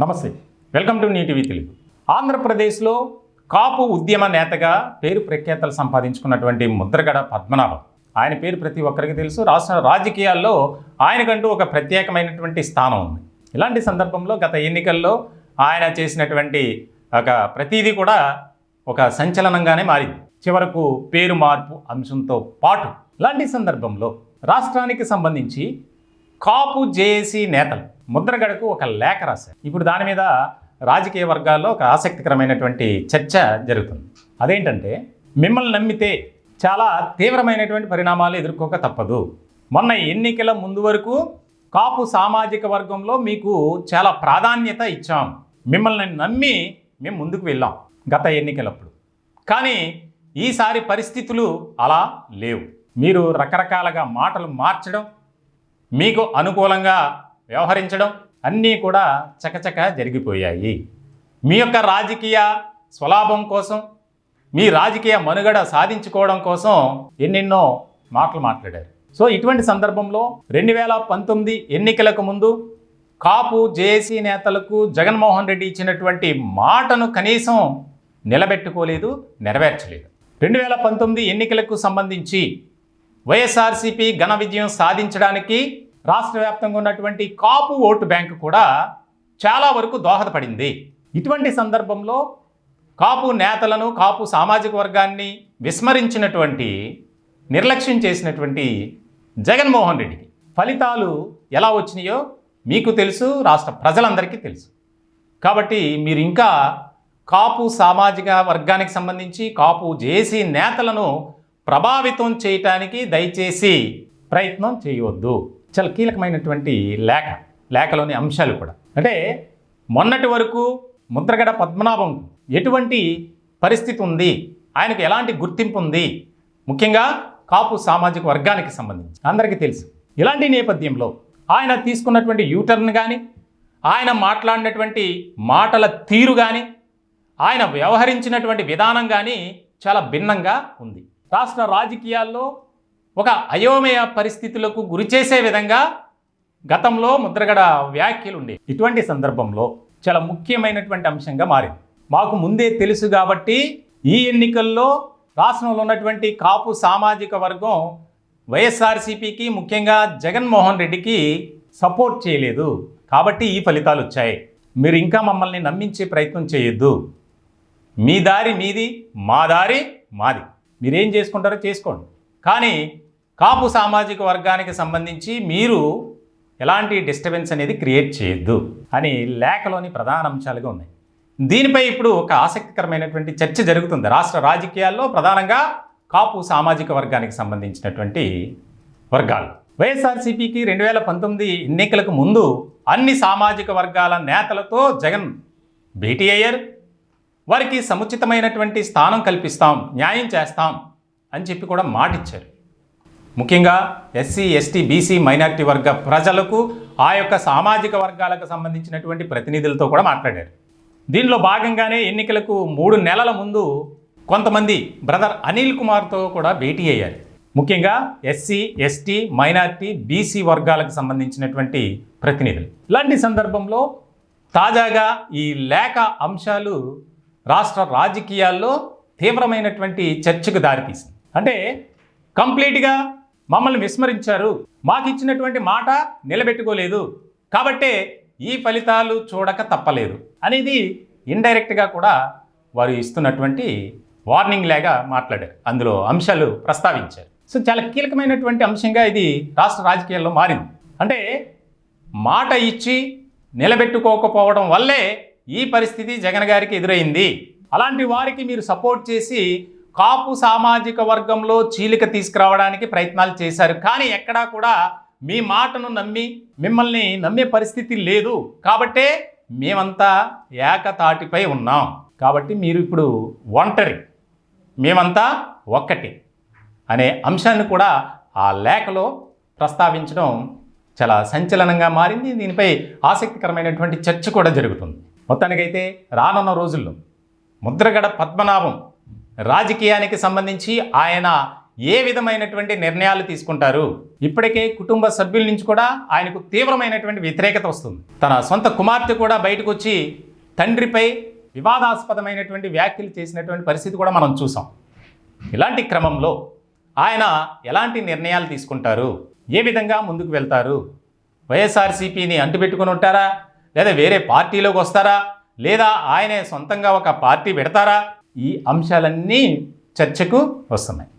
నమస్తే. Welcome to NTV Telugu. ఆంధ్రప్రదేశ్లో కాపు ఉద్యమ నేతగా పేరు ప్రఖ్యాతలు సంపాదించుకున్నటువంటి ముద్రగడ పద్మనాభం. ఆయన పేరు ప్రతి ఒక్కరికి తెలుసు. రాష్ట్ర రాజకీయాల్లో ఆయనకంటూ ఒక ప్రత్యేకమైనటువంటి స్థానం ఉంది. ఇలాంటి సందర్భంలో గత ఎన్నికల్లో ఆయన చేసినటువంటి ఒక ప్రతీది కూడా ఒక సంచలనంగానే మారింది. చివరకు పేరు మార్పు అంశంతో పాటు ఇలాంటి సందర్భంలో రాష్ట్రానికి సంబంధించి కాపు జేఏసీ నేతలు ముద్రగడకు ఒక లేఖ రాశారు. ఇప్పుడు దాని మీద రాజకీయ వర్గాల్లో ఒక ఆసక్తికరమైనటువంటి చర్చ జరుగుతుంది. అదేంటంటే మిమ్మల్ని నమ్మితే చాలా తీవ్రమైనటువంటి పరిణామాలు ఎదుర్కోక తప్పదు. మొన్న ఎన్నికల ముందు వరకు కాపు సామాజిక వర్గంలో మీకు చాలా ప్రాధాన్యత ఇచ్చాం. మిమ్మల్ని నమ్మి మేము ముందుకు వెళ్ళాం గత ఎన్నికలప్పుడు. కానీ ఈసారి పరిస్థితులు అలా లేవు. మీరు రకరకాలుగా మాటలు మార్చడం మీకు అనుకూలంగా వ్యవహరించడం అన్నీ కూడా చకచక జరిగిపోయాయి. మీ యొక్క రాజకీయ స్వలాభం కోసం మీ రాజకీయ మనుగడ సాధించుకోవడం కోసం ఎన్నెన్నో మాటలు మాట్లాడారు. సో ఇటువంటి సందర్భంలో రెండు వేల పంతొమ్మిది ఎన్నికలకు ముందు కాపు జేఏసీ నేతలకు జగన్మోహన్ రెడ్డి ఇచ్చినటువంటి మాటను కనీసం నిలబెట్టుకోలేదు నెరవేర్చలేదు. రెండు వేల పంతొమ్మిది ఎన్నికలకు సంబంధించి వైఎస్ఆర్సీపీ ఘన విజయం సాధించడానికి రాష్ట్ర వ్యాప్తంగా ఉన్నటువంటి కాపు ఓటు బ్యాంకు కూడా చాలా వరకు దోహదపడింది. ఇటువంటి సందర్భంలో కాపు నేతలను కాపు సామాజిక వర్గాన్ని విస్మరించినటువంటి నిర్లక్ష్యం చేసినటువంటి జగన్మోహన్ రెడ్డికి ఫలితాలు ఎలా వచ్చినాయో మీకు తెలుసు రాష్ట్ర ప్రజలందరికీ తెలుసు. కాబట్టి మీరు ఇంకా కాపు సామాజిక వర్గానికి సంబంధించి కాపు జేసీ నేతలను ప్రభావితం చేయటానికి దయచేసి ప్రయత్నం చేయవద్దు. చాలా కీలకమైనటువంటి లేఖ లేఖలోని అంశాలు కూడా. అంటే మొన్నటి వరకు ముద్రగడ పద్మనాభం ఎటువంటి పరిస్థితి ఉంది? ఆయనకు ఎలాంటి గుర్తింపు ఉంది? ముఖ్యంగా కాపు సామాజిక వర్గానికి సంబంధించి అందరికీ తెలుసు. ఇలాంటి నేపథ్యంలో ఆయన తీసుకున్నటువంటి యూటర్న్ కానీ ఆయన మాట్లాడినటువంటి మాటల తీరు కానీ ఆయన వ్యవహరించినటువంటి విధానం కానీ చాలా భిన్నంగా ఉంది. రాష్ట్ర రాజకీయాల్లో ఒక అయోమయ పరిస్థితులకు గురి చేసే విధంగా గతంలో ముద్రగడ వ్యాఖ్యలు ఉండేవి ఇటువంటి సందర్భంలో చాలా ముఖ్యమైనటువంటి అంశంగా మారింది. మాకు ముందే తెలుసు కాబట్టి ఈ ఎన్నికల్లో రాష్ట్రంలో ఉన్నటువంటి కాపు సామాజిక వర్గం వైఎస్ఆర్సీపీకి ముఖ్యంగా జగన్మోహన్ రెడ్డికి సపోర్ట్ చేయలేదు. కాబట్టి ఈ ఫలితాలు వచ్చాయి. మీరు ఇంకా మమ్మల్ని నమ్మించే ప్రయత్నం చేయొద్దు. మీ దారి మీది మా దారి మాది. మీరేం చేసుకుంటారో చేసుకోండి. కానీ కాపు సామాజిక వర్గానికి సంబంధించి మీరు ఎలాంటి డిస్టర్బెన్స్ అనేది క్రియేట్ చేయొద్దు అని లేఖలోని ప్రధాన అంశాలుగా ఉన్నాయి. దీనిపై ఇప్పుడు ఒక ఆసక్తికరమైనటువంటి చర్చ జరుగుతుంది. రాష్ట్ర రాజకీయాల్లో ప్రధానంగా కాపు సామాజిక వర్గానికి సంబంధించినటువంటి వర్గాలు. వైఎస్ఆర్సీపీకి రెండు వేల పంతొమ్మిది ఎన్నికలకు ముందు అన్ని సామాజిక వర్గాల నేతలతో జగన్ భేటీ అయ్యారు. వారికి సముచితమైనటువంటి స్థానం కల్పిస్తాం న్యాయం చేస్తాం అని చెప్పి కూడా మాటిచ్చారు. ముఖ్యంగా ఎస్సీ ఎస్టీ బీసీ మైనారిటీ వర్గ ప్రజలకు ఆ యొక్క సామాజిక వర్గాలకు సంబంధించినటువంటి ప్రతినిధులతో కూడా మాట్లాడారు. దీనిలో భాగంగానే ఎన్నికలకు మూడు నెలల ముందు కొంతమంది బ్రదర్ అనిల్ కుమార్తో కూడా భేటీ అయ్యారు. ముఖ్యంగా ఎస్సీ ఎస్టీ మైనారిటీ బీసీ వర్గాలకు సంబంధించినటువంటి ప్రతినిధులు. ఇలాంటి సందర్భంలో తాజాగా ఈ లేఖ అంశాలు రాష్ట్ర రాజకీయాల్లో తీవ్రమైనటువంటి చర్చకు దారితీసింది. అంటే కంప్లీట్గా మమ్మల్ని విస్మరించారు. మాకు ఇచ్చినటువంటి మాట నిలబెట్టుకోలేదు. కాబట్టే ఈ ఫలితాలు చూడక తప్పలేదు. అనేది ఇండైరెక్ట్గా కూడా వారు ఇస్తున్నటువంటి వార్నింగ్ లాగా మాట్లాడారు. అందులో అంశాలు ప్రస్తావించారు. సో చాలా కీలకమైనటువంటి అంశంగా ఇది రాష్ట్ర రాజకీయాల్లో మారింది. అంటే మాట ఇచ్చి నిలబెట్టుకోకపోవడం వల్లే ఈ పరిస్థితి జగన్ గారికి ఎదురైంది. అలాంటి వారికి మీరు సపోర్ట్ చేసి కాపు సామాజిక వర్గంలో చీలిక తీసుకురావడానికి ప్రయత్నాలు చేశారు. కానీ ఎక్కడా కూడా మీ మాటను నమ్మి మిమ్మల్ని నమ్మే పరిస్థితి లేదు. కాబట్టే మేమంతా ఏకతాటిపై ఉన్నాం. కాబట్టి మీరు ఇప్పుడు ఒంటరి మేమంతా ఒక్కటి అనే అంశాన్ని కూడా ఆ లేఖలో ప్రస్తావించడం చాలా సంచలనంగా మారింది. దీనిపై ఆసక్తికరమైనటువంటి చర్చ కూడా జరుగుతుంది. మొత్తానికైతే రానున్న రోజుల్లో ముద్రగడ పద్మనాభం రాజకీయానికి సంబంధించి ఆయన ఏ విధమైనటువంటి నిర్ణయాలు తీసుకుంటారు? ఇప్పటికే కుటుంబ సభ్యుల నుంచి కూడా ఆయనకు తీవ్రమైనటువంటి వ్యతిరేకత వస్తుంది. తన సొంత కుమార్తె కూడా బయటకు వచ్చి తండ్రిపై వివాదాస్పదమైనటువంటి వ్యాఖ్యలు చేసినటువంటి పరిస్థితి కూడా మనం చూసాం. ఇలాంటి క్రమంలో ఆయన ఎలాంటి నిర్ణయాలు తీసుకుంటారు? ఏ విధంగా ముందుకు వెళ్తారు? వైఎస్ఆర్సీపీని అంటుపెట్టుకుని ఉంటారా? లేదా వేరే పార్టీలోకి వస్తారా? లేదా ఆయనే సొంతంగా ఒక పార్టీ పెడతారా? ఈ అంశాలన్నీ చర్చకు వస్తున్నాయి.